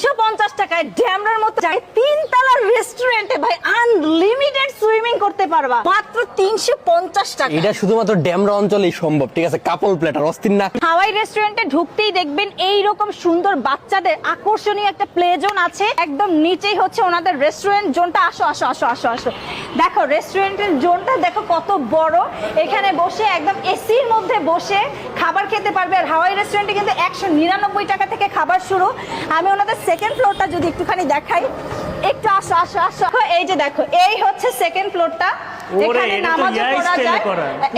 তিনশো টাকায় ড্যামরার মতো জায়গায় তিন তলার রেস্টুরেন্টে ভাই আনলিমিটেড সুইমিং করতে পারবা। মাত্র তিনশো পঞ্চাশ টাকা। এটা শুধুমাত্র ড্যামরা অঞ্চলেই সম্ভব ঠিক আছে? কাপল প্লেটার অস্থির না। হাওয়াই রেস্টুরেন্টে ঢুকতেই দেখবেন এই রকম সুন্দর বাচ্চাদের আকর্ষণীয় একটা প্লে জোন আছে। একদম নিচেই হচ্ছে ওনাদের রেস্টুরেন্ট জোনটা আসো আসো আসো আসো আসো। দেখো রেস্টুরেন্টের জোনটা দেখো কত বড়। এখানে বসে একদম এসির মধ্যে বসে খাবার খেতে পারবে। আর হাওয়াই রেস্টুরেন্টে কিন্তু একশো নিরানব্বই টাকা থেকে খাবার শুরু। আমি ওনাদের সেকেন্ড ফ্লোরটা যদি একটুখানি দেখাই একটু আসো আসো আসো। এই যে দেখো এই হচ্ছে সেকেন্ড ফ্লোরটা এখানে এটা তো নামাজও পড়া যায়।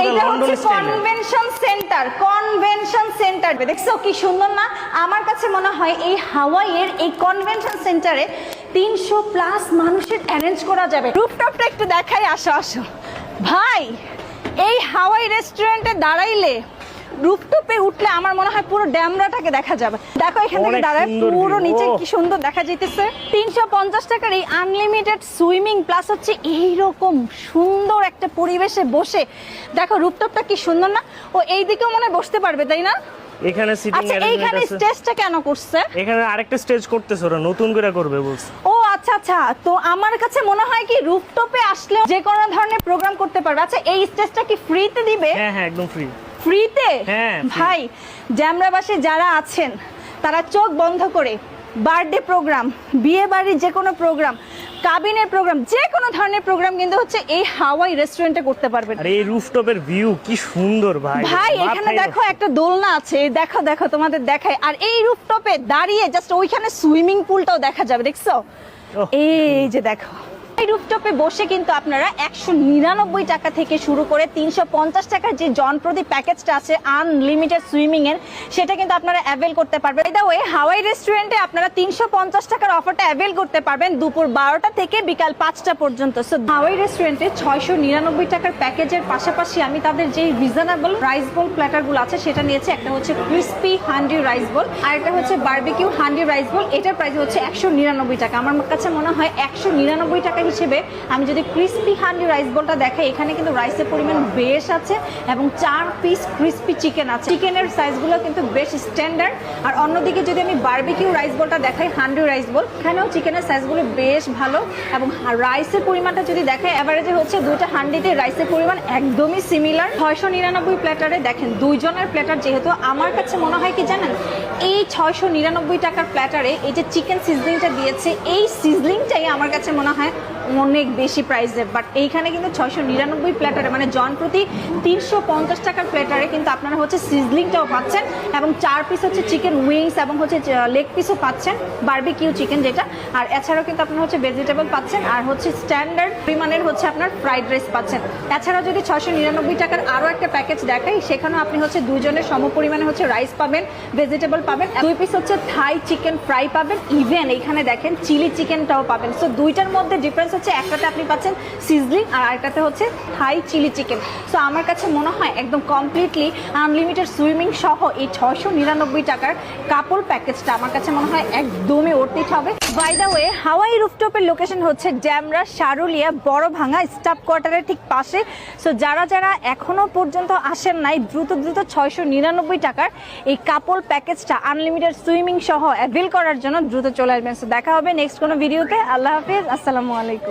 এইটা হচ্ছে কনভেনশন সেন্টার কনভেনশন সেন্টার দেখছ কি সুন্দর না? আমার কাছে মনে হয় এই হাওয়াইয়ের এই কনভেনশন সেন্টারে তিনশো প্লাস মানুষের অ্যারেঞ্জ করা যাবে। রুফটপটা একটু দেখাই আসো আসো। ভাই এই হাওয়াই রেস্টুরেন্টে দাঁড়াইলে রুফটপে উঠলে আমার মনে হয় পুরো ড্যামরাটাকে দেখা যাবে। দেখো এখান থেকে দাঁড়ায় পুরো নিচে কি সুন্দর দেখা যাইতেছে। তিনশো পঞ্চাশ টাকার এই আনলিমিটেড সুইমিং প্লাস হচ্ছে এইরকম সুন্দর একটা পরিবেশে বসে। দেখো রূপটপটা কি সুন্দর না? ও এই দিকেও মনে বসতে পারবে তাই না? এখানে সিটিং আচ্ছা এইখানে স্টেজটা কেন করছে? এখানে আরেকটা স্টেজ করতেছে ওরা নতুন করে করবে বলছে। ও আচ্ছা আচ্ছা তো আমার কাছে মনে হয় কি রুফটপে আসলে যে কোনো ধরনের প্রোগ্রাম করতে পারবে। আচ্ছা এই স্টেজটা কি ফ্রিতে দিবে? হ্যাঁ হ্যাঁ একদম ফ্রি ফ্রিতে? হ্যাঁ, ভাই জ্যামরাবাসী যারা আছেন তারা চোখ বন্ধ করে বার্থডে প্রোগ্রাম বিয়ে বাড়ির যে কোনো প্রোগ্রাম কাবিনের প্রোগ্রাম যে কোনো ধরনের প্রোগ্রাম কিন্তু হচ্ছে এই হাওয়াই রেস্টুরেন্টে করতে পারবেন। আর এই রুফটপের ভিউ কি সুন্দর ভাই। ভাই এখানে দেখো একটা দোলনা আছে এই দেখো দেখো তোমাদের দেখায়। আর এই রুফটপে দাঁড়িয়ে জাস্ট ওইখানে সুইমিং পুলটাও দেখা যাবে দেখছ? এই যে দেখো। এই রুফটপে বসে কিন্তু আপনারা একশো নিরানব্বই টাকা থেকে শুরু করে তিনশো পঞ্চাশ টাকার যে জনপ্রতি প্যাকেজটা আছে আনলিমিটেড সুইমিং এর সেটা কিন্তু আপনারা অ্যাভেল করতে পারবেন। এটা ওই হাওয়াই রেস্টুরেন্টে আপনারা তিনশো পঞ্চাশ টাকার অফারটা অ্যাভেল করতে পারবেন দুপুর বারোটা থেকে বিকাল পাঁচটা পর্যন্ত। সো হাওয়াই রেস্টুরেন্টে ছয়শো নিরানব্বই টাকার প্যাকেজের পাশাপাশি আমি তাদের যে রিজনেবল রাইস বোল প্ল্যাটারগুলো আছে, সেটা নিয়েছে। একটা হচ্ছে ক্রিস্পি হান্ডি রাইস বোল আর একটা হচ্ছে বারবিকিউ হান্ডি রাইস বোল এটার প্রাইস হচ্ছে একশো নিরানব্বই টাকা। আমার কাছে মনে হয় একশো নিরানব্বই টাকা হিসেবে আমি যদি ক্রিস্পি হান্ডি রাইস বলটা দেখাই, এখানে কিন্তু রাইসের পরিমাণ বেশ আছে এবং চার পিস ক্রিস্পি চিকেন আছে। চিকেনের সাইজগুলো কিন্তু বেশ স্ট্যান্ডার্ড আর অন্যদিকে যদি আমি বারবিকিউ রাইস বলটা দেখাই, হান্ডি রাইস বল এখানেও চিকেনের সাইজগুলো বেশ ভালো এবং রাইসের পরিমাণটা যদি দেখাই অ্যাভারেজে হচ্ছে দুইটা হান্ডিতে রাইসের পরিমাণ একদমই সিমিলার ছয়শো নিরানব্বই প্ল্যাটারে দেখেন, দুইজনের প্ল্যাটার যেহেতু, আমার কাছে মনে হয় কি জানেন, এই ছয়শো নিরানব্বই টাকার প্ল্যাটারে এই যে চিকেন সিজলিংটা দিয়েছে, এই সিজলিংটাই আমার কাছে মনে হয় অনেক বেশি প্রাইসের বাট এইখানে কিন্তু ছয়শো নিরানব্বই প্ল্যাটারে মানে জন প্রতি তিনশো পঞ্চাশ টাকার প্ল্যাটারে কিন্তু আপনারা হচ্ছে সিজলিংটাও পাচ্ছেন এবং চার পিস হচ্ছে চিকেন উইংস এবং হচ্ছে লেগ পিসও পাচ্ছেন বারবিকিউ চিকেন যেটা। আর এছাড়াও কিন্তু আপনারা হচ্ছে ভেজিটেবল পাচ্ছেন, আর হচ্ছে স্ট্যান্ডার্ড পরিমাণের হচ্ছে আপনার ফ্রাইড রাইস পাচ্ছেন। এছাড়াও যদি ছয়শো নিরানব্বই টাকার আরও একটা প্যাকেজ দেখাই, সেখানেও আপনি হচ্ছে দুজনের সম পরিমাণে হচ্ছে রাইস পাবেন ভেজিটেবল পাবেন দুই পিস হচ্ছে থাই চিকেন ফ্রাই পাবেন। ইভেন এখানে দেখেন চিলি চিকেনটাও পাবেন। সো দুইটার মধ্যে ডিফারেন্স হচ্ছে একটাতে আপনি পাচ্ছেন সিজলিং আর আরেকটাতে হচ্ছে থাই চিলি চিকেন সো আমার কাছে মনে হয় একদম কমপ্লিটলি আনলিমিটেড সুইমিং সহ এই ছয়শো নিরানব্বই টাকার কাপড় প্যাকেজটা আমার কাছে মনে হয় একদমই অর্থিত হবে। বাই দ্য ওয়ে হাওয়াই রুফটপের লোকেশন হচ্ছে ড্যামরা সারুলিয়া বড় ভাঙা স্টাফ কোয়ার্টারের ঠিক পাশে। সো যারা যারা এখনও পর্যন্ত আসেন নাই, দ্রুত দ্রুত ছয়শো নিরানব্বই টাকার এই কাপড় প্যাকেজটা আনলিমিটেড সুইমিং সহ অ্যাভেল করার জন্য দ্রুত চলে আসবেন। সো দেখা হবে নেক্সট কোনো ভিডিওতে আল্লাহ হাফিজ, আসসালামু আলাইকুম।